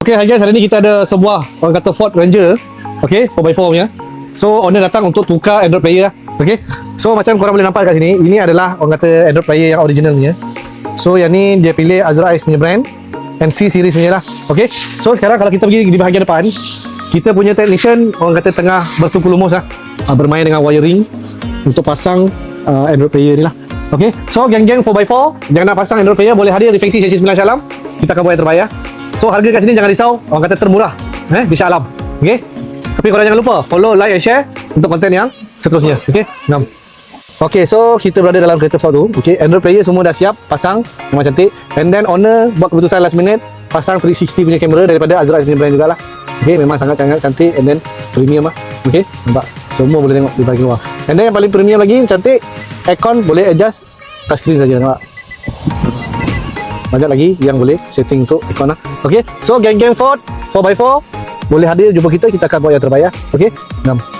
Okay, hi guys. Hari ni kita ada sebuah orang kata Ford Ranger. Okay, 4x4 punya. So, owner datang untuk tukar Android player lah. Okay. So, macam korang boleh nampak kat sini, ini adalah orang kata Android player yang original punya. So, yang ni dia pilih Azra Ice punya brand. NC series punya lah. Okay. So, sekarang kalau kita pergi di bahagian depan, kita punya technician orang kata tengah bertuku lumus lah. Uh, bermain dengan wiring untuk pasang uh, Android player ni lah. Okay. So, geng-geng 4x4, jangan nak pasang Android player, boleh hadir di Fengsi Sesi 9 Syalam. Kita akan buat yang terbaik ya. So harga kat sini jangan risau, orang kata termurah eh di Shah Alam. Okey. Tapi korang jangan lupa follow, like and share untuk konten yang seterusnya. Okey. Enam. Okey, so kita berada dalam kereta Ford tu. Okey, Android player semua dah siap, pasang memang cantik. And then owner buat keputusan last minute pasang 360 punya kamera daripada Azra punya brand jugalah. Okey, memang sangat sangat cantik and then premium lah. Okey, nampak semua boleh tengok di bahagian luar. And then yang paling premium lagi cantik aircon boleh adjust touchscreen saja nampak. Banyak lagi yang boleh setting untuk aircon lah. Okay, so geng-geng Ford 4x4 boleh hadir jumpa kita, kita akan buat yang terbaik ya. Okay, 6.